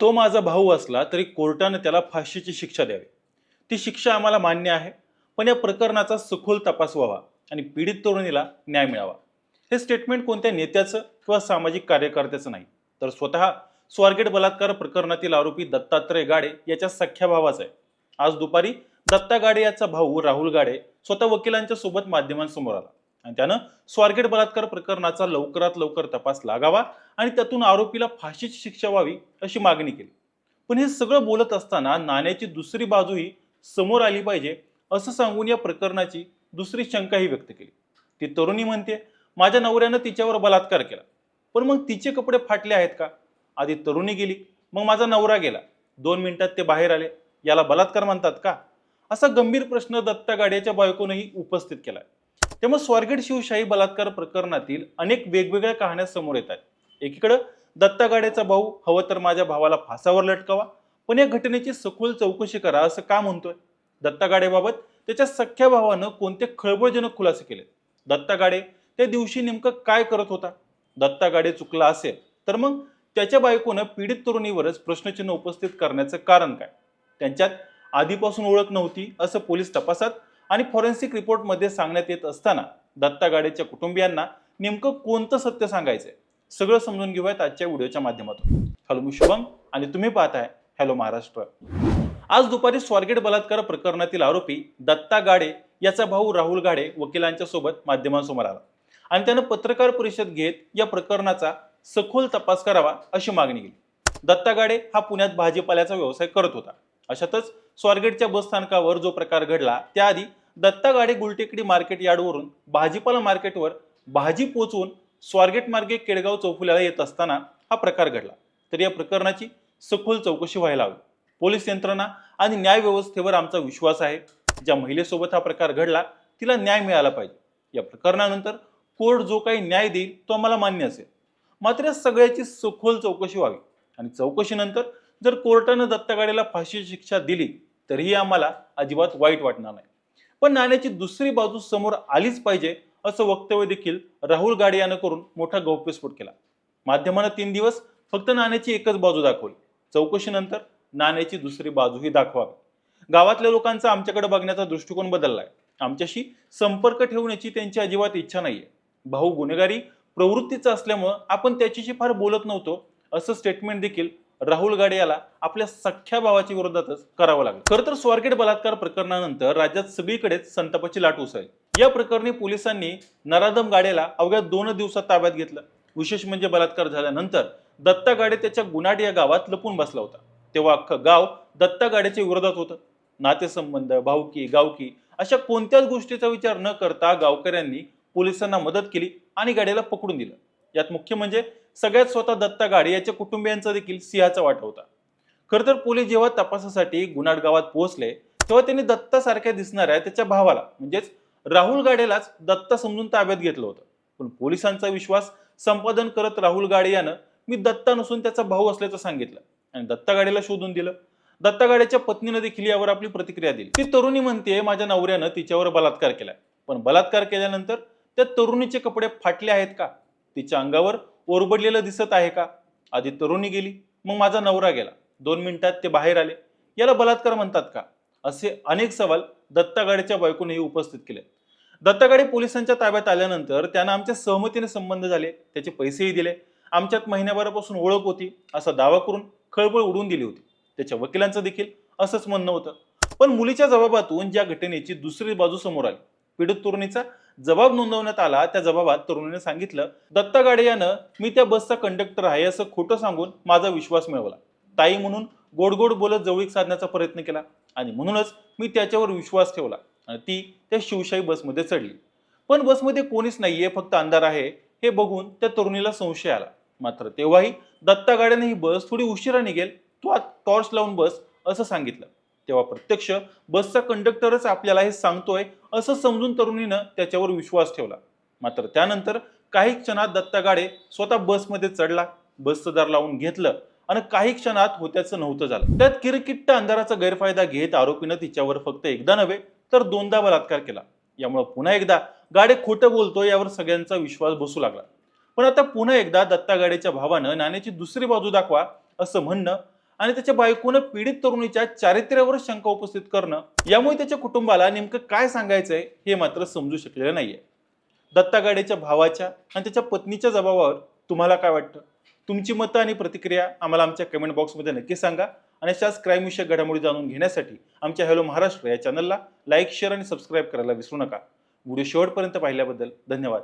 तो माझा भाऊ असला तरी कोर्टाने त्याला फाशीची शिक्षा द्यावी. ती शिक्षा आम्हाला मान्य आहे पण या प्रकरणाचा सखोल तपास व्हावा आणि पीडित तरुणीला न्याय मिळावा. हे स्टेटमेंट कोणत्या नेत्याचं किंवा सामाजिक कार्यकर्त्याचं नाही तर स्वतः स्वारगेट बलात्कार प्रकरणातील आरोपी दत्तात्रय गाडे याच्या सख्या भावाचा आहे. आज दुपारी दत्ता गाडे याचा भाऊ राहुल गाडे स्वतः वकिलांच्या सोबत माध्यमांसमोर आला. आणि त्यानं स्वारगेट बलात्कार प्रकरणाचा लवकरात लवकर तपास लागावा आणि त्यातून आरोपीला फाशीची शिक्षा व्हावी अशी मागणी केली. पण हे सगळं बोलत असताना नाण्याची दुसरी बाजूही समोर आली पाहिजे असं सांगून या प्रकरणाची दुसरी शंकाही व्यक्त केली. ती तरुणी म्हणते माझ्या नवऱ्यानं तिच्यावर बलात्कार केला. पण मग तिचे कपडे फाटले आहेत का? आधी तरुणी गेली मग माझा नवरा गेला. दोन मिनिटात ते बाहेर आले. याला बलात्कार म्हणतात का? असा गंभीर प्रश्न दत्ता गाड्याच्या बायकोनंही उपस्थित केलाय. त्यामुळे स्वारगेट शिवशाही बलात्कार प्रकरणातील अनेक वेगवेगळ्या कहाण्या समोर येत आहेत. एकीकडं दत्ता गाड्याचा भाऊ हवं तर माझ्या भावाला फासावर लटकावा पण या घटनेची सखोल चौकशी करा असं का म्हणतोय? दत्ता गाडेबाबत त्याच्या सख्या भावानं कोणते खळबळजनक खुलासे केले दत्ता गाडे त्या दिवशी नेमकं काय करत होता? दत्ता गाडे चुकला असेल तर मग त्याच्या बायकोनं पीडित तरुणीवरच प्रश्नचिन्ह उपस्थित करण्याचं कारण काय? त्यांच्यात आधीपासून ओळख नव्हती असं पोलीस तपासात आणि फॉरेन्सिक रिपोर्टमध्ये सांगण्यात येत असताना दत्ता गाडेच्या कुटुंबियांना नेमकं कोणतं सत्य सांगायचंय? सगळं समजून घेऊयात आजच्या व्हिडिओच्या माध्यमातून. हॅलो मी शुभम आणि तुम्ही पाहताय हॅलो महाराष्ट्र. आज दुपारी स्वारगेट बलात्कार प्रकरणातील आरोपी दत्ता गाडे याचा भाऊ राहुल गाडे वकिलांच्या सोबत माध्यमांसमोर आला. आणि त्यानं पत्रकार परिषद घेत या प्रकरणाचा सखोल तपास करावा अशी मागणी केली. दत्ता गाडे हा पुण्यात भाजीपाल्याचा व्यवसाय करत होता. अशातच स्वारगेटच्या बस स्थानकावर जो प्रकार घडला त्याआधी दत्ता गाडे गुलटेकडी मार्केट यार्डवरून भाजीपाला मार्केटवर भाजी पोचवून स्वारगेट मार्गे केडगाव चौफुल्याला येत असताना हा प्रकार घडला. तर या प्रकरणाची सखोल चौकशी व्हायला हवी. पोलीस यंत्रणा आणि न्याय व्यवस्थेवर आमचा विश्वास आहे. ज्या महिलेसोबत हा प्रकार घडला तिला न्याय मिळाला पाहिजे. या प्रकरणानंतर कोर्ट जो काही न्याय देईल तो आम्हाला मान्य असेल. मात्र या सगळ्याची सखोल चौकशी व्हावी. आणि चौकशीनंतर जर कोर्टानं दत्तागाडेला फाशीची शिक्षा दिली तरीही आम्हाला अजिबात वाईट वाटणार नाही. पण नाण्याची दुसरी बाजू समोर आलीच पाहिजे असं वक्तव्य देखील राहुल गाडे यानं करून मोठा गौप्यस्फोट केला. माध्यमानं तीन दिवस फक्त नाण्याची एकच बाजू दाखवली. चौकशीनंतर नाण्याची दुसरी बाजूही दाखवावी. गावातल्या लोकांचा आमच्याकडे बघण्याचा दृष्टिकोन बदललाय. आमच्याशी संपर्क ठेवण्याची त्यांची अजिबात इच्छा नाहीये. भाऊ गुन्हेगारी प्रवृत्तीचा असल्यामुळं आपण त्याच्याशी फार बोलत नव्हतो असं स्टेटमेंट देखील राहुल गाडे याला आपल्या सख्ख्या भावाच्या विरोधातच करावं लागलं. खरं तर स्वारगेट बलात्कार प्रकरणानंतर राज्यात सगळीकडेच संतापाची लाट उसळली. या प्रकरणी पोलिसांनी नराधम गाडेला अवघ्या दोन दिवसात ताब्यात घेतलं. विशेष म्हणजे बलात्कार झाल्यानंतर दत्ता गाडे त्याच्या गुनाट या गावात लपून बसला होता. तेव्हा अख्खं गाव दत्ता गाड्याच्या विरोधात होतं. नातेसंबंध भाऊकी गावकी अशा कोणत्याच गोष्टीचा विचार न करता गावकऱ्यांनी पोलिसांना मदत केली आणि गाड्याला पकडून दिलं. यात मुख्य म्हणजे सगळ्यात स्वतः दत्ता गाडे याच्या कुटुंबियांचा देखील सिंहाचा वाटा होता. खरं तर पोलीस जेव्हा तपासासाठी गुन्हाड गावात पोहोचले तेव्हा त्यांनी दत्तासारख्या दिसणाऱ्या त्याच्या भावाला म्हणजेच राहुल गाडेलाच दत्ता समजून ताब्यात घेतलं होतं. पण पोलिसांचा विश्वास संपादन करत राहुल गाडे यानं मी दत्ता नसून त्याचा भाऊ असल्याचं सांगितलं आणि दत्ता गाडेला शोधून दिलं. दत्ता गाडेच्या पत्नीनं देखील यावर आपली प्रतिक्रिया दिली. ती तरुणी म्हणते माझ्या नवऱ्यानं तिच्यावर बलात्कार केलाय. पण बलात्कार केल्यानंतर त्या तरुणीचे कपडे फाटले आहेत का? तिच्या अंगावर ओरबडलेलं दिसत आहे का? आधी तरुणी गेली मग माझा नवरा गेला. दोन मिनिटात ते बाहेर आले. याला बलात्कार म्हणतात का? असे अनेक सवाल दत्तागाडीच्या बायकोनेही उपस्थित केले. दत्तागाडी पोलिसांच्या ताब्यात आल्यानंतर त्यांना आमच्या सहमतीने संबंध झाले. त्याचे पैसेही दिले. आमच्यात महिन्याभरापासून ओळख होती. असा दावा करून खळबळ उडून दिली होती. त्याच्या वकिलांचं देखील असंच म्हणणं होतं. पण मुलीच्या जबाबातून ज्या घटनेची दुसरी बाजू समोर आली. पीडित तरुणीचा जबाब नोंदवण्यात आला. त्या जबाबात तरुणीने सांगितलं दत्ता गाडे यानं मी त्या बसचा कंडक्टर आहे असं खोटं सांगून माझा विश्वास मिळवला. ताई म्हणून गोड गोड बोलत जवळीक साधण्याचा प्रयत्न केला आणि म्हणूनच मी त्याच्यावर विश्वास ठेवला आणि ती त्या शिवशाही बसमध्ये चढली. पण बसमध्ये कोणीच नाहीये फक्त अंधार आहे. हे बघून त्या तरुणीला संशय आला. मात्र तेव्हाही दत्ता गाड्याने ही बस थोडी उशिरा निघेल. तू टॉर्च लावून बस असं सांगितलं. तेव्हा प्रत्यक्ष बसचा कंडक्टरच आपल्याला हे सांगतोय असं समजून तरुणीनं त्याच्यावर विश्वास ठेवला. मात्र त्यानंतर काही क्षणात दत्ता गाडे स्वतः बसमध्ये चढला बसचं दार लावून घेतलं आणि काही क्षणात होत्याचं नव्हतं झालं. त्यात किरकिट्ट अंधाराचा गैरफायदा घेत आरोपीनं तिच्यावर फक्त एकदा नव्हे तर दोनदा बलात्कार केला. यामुळे पुन्हा एकदा गाडे खोटं बोलतो यावर सगळ्यांचा विश्वास बसू लागला. पण आता पुन्हा एकदा दत्ता गाडेच्या भावानं नाण्याची दुसरी बाजू दाखवा असं म्हणणं आणि त्याच्या बायकोनं पीडित तरुणीच्या चारित्र्यावर शंका उपस्थित करणं यामुळे त्याच्या कुटुंबाला नेमकं काय सांगायचंय हे मात्र समजू शकलेलं नाहीये. दत्ता गाडेच्या भावाच्या आणि त्याच्या पत्नीच्या जबाबावर तुम्हाला काय वाटतं? तुमची मतं आणि प्रतिक्रिया आम्हाला आमच्या कमेंट बॉक्समध्ये नक्की सांगा आणि अशाच क्राईमविषयक घडामोडी जाणून घेण्यासाठी आमच्या हॅलो महाराष्ट्र या चॅनलला लाईक शेअर आणि सबस्क्राईब करायला विसरू नका. व्हिडिओ शेवटपर्यंत पाहिल्याबद्दल धन्यवाद.